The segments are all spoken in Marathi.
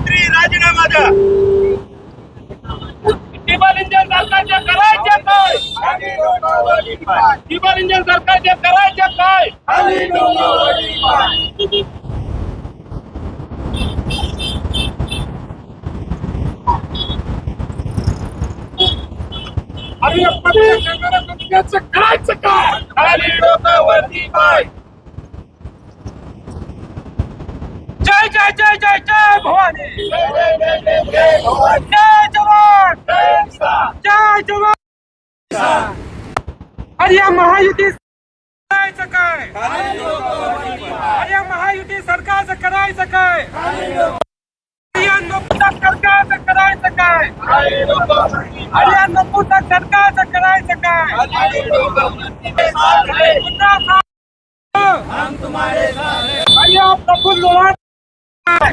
मंत्री राजीनामा द्या. टिबल इंजन सरकारचे करायचे काय. टिबल इंजन सरकारचे करायचे काय. आणि या करायचं काय? खाली डोकं वरती पाय जय जय जय जय जय भवानी जय जय जय जय जय भवानी. जय जवान जय किसान. जय जवान अरे या महायुती करायचं काय खाली डोकं वरती पाय. अरे या महायुती सरकारचं करायचं काय अरे या नपुसक सरकारचं करायचं काय खाली डोकं वरती पाय. अरे या नपुसक सरकारचं करायचं काय खाली डोकं वरती पाय. पुन्हा सांग. हम तुम्हारे साथ हैं. अरे या प्रफुल्ल लोढा वरती पाय.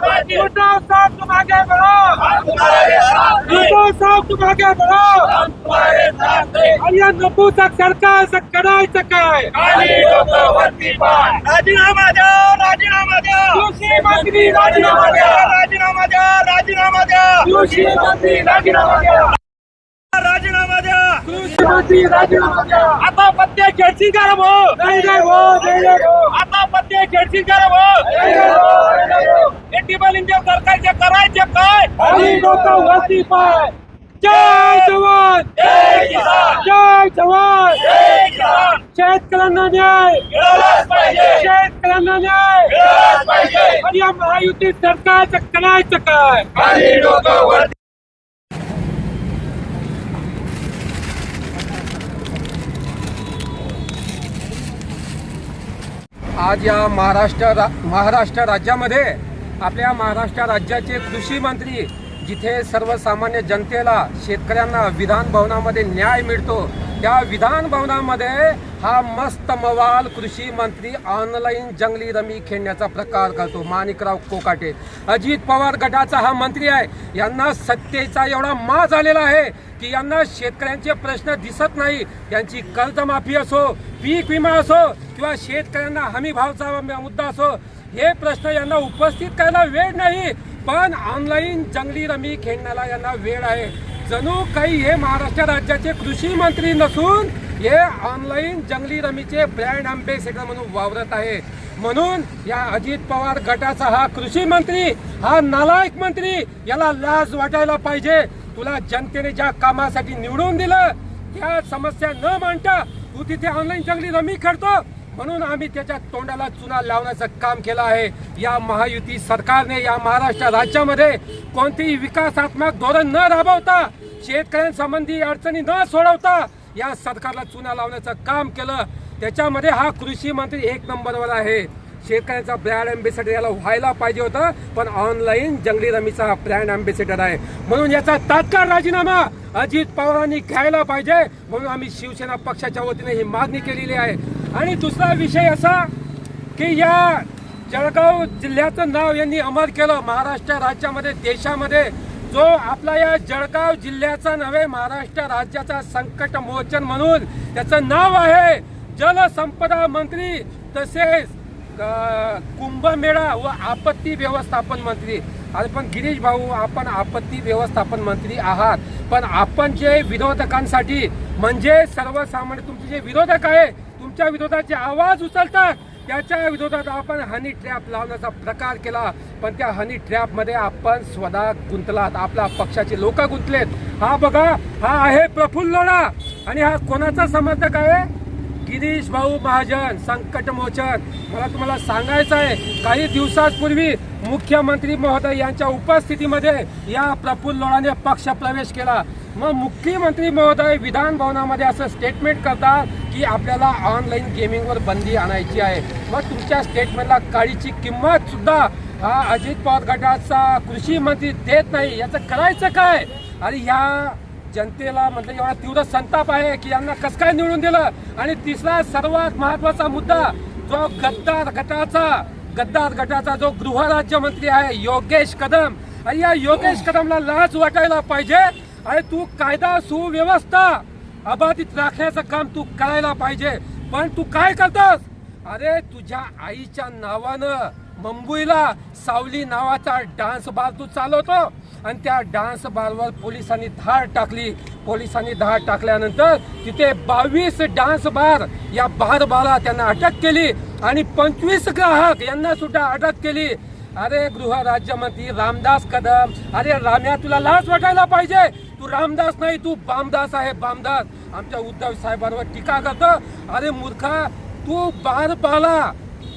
उद्धव साहब तुम आगे बढ़ो हैं. उद्धव साहब तुम आगे बढ़ो हम तुम्हारे साथ हैं. आणि या नपुसक सरकारचं करायचं काय खाली डोकं वरती पाय. राजीनामा द्या राजीनामा द्या कृषी मंत्री राजीनामा द्या राजीनामा द्या राजीनामा द्या कृषी मंत्री राजीनामा द्या राजीनामा द्या कृषी मंत्री राजीनामा द्या आता पत्ते खेळची करा भाऊ नाही नाही आता पत्ते खेळची करा भाऊ नाही नाही भाऊ. टिबल इंजन सरकारचे करायचे खाली डोकं वरती पाय. जय जवान. जय किसान. जय जवान. जय किसान. शेतकऱ्यांना न्याय. शेतकऱ्यांना न्याय. आणि या महायुती सरकारचं करायचं काय? आज या महाराष्ट्र रा महाराष्ट्र राज्यामध्ये आपल्या महाराष्ट्र राज्याचे कृषी मंत्री जिथे सर्वसामान्य जनतेला शेतकऱ्यांना विधान भवनामध्ये न्याय मिळतो त्या विधान भवनामध्ये हा मस्त मवाल कृषी मंत्री ऑनलाईन जंगली रमी खेळण्याचा प्रकार करतो. माणिकराव कोकाटे. अजित पवार गटाचा हा मंत्री आहे. यांना सत्तेचा एवढा मा झालेला आहे की यांना शेतकऱ्यांचे प्रश्न दिसत नाही. त्यांची कर्जमाफी असो पीक विमा असो किंवा शेतकऱ्यांना हमी भावचा मुद्दा असो हे प्रश्न यांना उपस्थित करायला वेळ नाही. पण ऑनलाईन जंगली रमी खेळण्याला यांना वेळ आहे. जणू काही हे महाराष्ट्र राज्याचे कृषी मंत्री नसून हे ऑनलाईन जंगली रमीचे ब्रँड अँबेसेडर म्हणून वावरत आहे. म्हणून या अजित पवार गटाचा हा कृषी मंत्री हा नालायक मंत्री याला लाज वाटायला पाहिजे. तुला जनतेने ज्या कामासाठी निवडून दिलं त्या समस्या न मांडता तू तिथे ऑनलाईन जंगली रमी खेळतो. म्हणून आम्ही त्याच्या तोंडाला चुना लावण्याचं काम केलं आहे. या महायुती सरकारने या महाराष्ट्र राज्यामध्ये कोणतेही विकासात्मक धोरण न राबवता शेतकऱ्यांसंबंधी अडचणी न सोडवता या सरकारला चुना लावण्याचं काम केलं. त्याच्यामध्ये हा कृषी मंत्री एक नंबरवर आहे. शेतकऱ्यांचा ब्रँड अँबेसेडर याला व्हायला पाहिजे होतं पण ऑनलाईन जंगली रमीचा हा ब्रँड अँबेसेडर आहे. म्हणून याचा तात्काळ राजीनामा अजित पवारांनी घ्यायला पाहिजे. म्हणून आम्ही शिवसेना पक्षाच्या वतीने ही मागणी केलेली आहे. आणि दुसरा विषय असा की या जळगाव जिल्ह्याचं नाव यांनी अमर केलं. महाराष्ट्र राज्यामध्ये देशामध्ये. जो आपला या जळगाव जिल्ह्याचा नव्हे महाराष्ट्र राज्याचा संकट मोचन म्हणून त्याचं नाव आहे जलसंपदा मंत्री तसेच कुंभमेळा व आपत्ती व्यवस्थापन मंत्री. अरे पण गिरीश भाऊ आपण आपत्ती व्यवस्थापन मंत्री आहात. पण आपण जे विरोधकांसाठी म्हणजे सर्वसामान्य तुमचे जे विरोधक आहे तुमच्या विरोधाचे आवाज उचलतात. त्याच्या विरोधात आपण हनी ट्रॅप लावण्याचा प्रकार केला. पण त्या हनी ट्रॅपमध्ये आपण स्वतः गुंतलात. आपल्या पक्षाचे लोक गुंतलेत. हा बघा हा आहे प्रफुल्ल लोणा आणि हा कोणाचा समर्थक आहे? गिरीश भाऊ महाजन संकट मोचन. मला तुम्हाला सांगायचं आहे काही दिवसांपूर्वी मुख्यमंत्री महोदय यांच्या उपस्थितीमध्ये या प्रफुल्ल लोणाने पक्ष प्रवेश केला. मग मुख्यमंत्री महोदय विधान भवनामध्ये असं स्टेटमेंट करतात की आपल्याला ऑनलाईन गेमिंगवर बंदी आणायची आहे. मग तुमच्या स्टेटमेंटला काळीची किंमत सुद्धा हा अजित पवार गटाचा कृषी मंत्री देत नाही याचं करायचं काय? आणि ह्या जनतेला म्हटलं एवढा तीव्र संताप आहे की यांना कसं काय निवडून दिलं? आणि तिसरा सर्वात महत्त्वाचा मुद्दा जो गद्दार गटाचा गद्दार गटाचा जो गृहराज्यमंत्री आहे योगेश कदम. आणि या योगेश कदमला लाच वाटायला पाहिजे. आणि तू कायदा सुव्यवस्था अबाधित राखण्याचं काम तू करायला पाहिजे. पण तू काय करतोस? अरे तुझ्या आईच्या नावानं मुंबईला सावली नावाचा डान्स बार तू चालवतो. आणि त्या डान्स बारवर पोलिसांनी धाड टाकली. पोलिसांनी धाड टाकल्यानंतर तिथे बावीस डान्स बार या बार बारा त्यांना अटक केली. आणि पंचवीस ग्राहक यांना सुद्धा अटक केली. अरे गृह राज्यमंत्री रामदास कदम अरे राम्या तुला लाच वाटायला पाहिजे. तू रामदास नाही तू बामदास आहे बामदास. आमच्या उद्धव साहेबांवर टीका करतो. अरे मूर्खा तू बार बाला.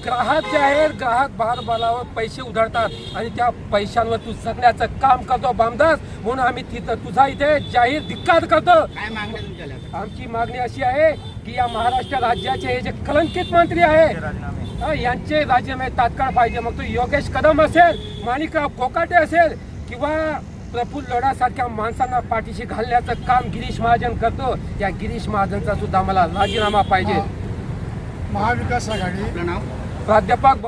ग्राहक जे आहेत ग्राहक बार बालावर पैसे उधळतात आणि त्या पैशांवर तू जगण्याचं काम करतो बामदास. म्हणून आम्ही तिथं तुझा इथे जाहीर धिक्कार करतो. आमची मागणी अशी आहे की या महाराष्ट्र राज्याचे हे जे कलंकित मंत्री आहे यांचे राजीनामे तात्काळ पाहिजे. मग तो योगेश कदम असेल माणिकराव कोकाटे असेल किंवा प्रफुल्ल लोढा सारख्या माणसांना पाठीशी घालण्याचं काम गिरीश महाजन करतो. या गिरीश महाजनचा सुद्धा मला राजीनामा पाहिजे. महाविकास आघाडी. आपलं नाव? प्राध्यापक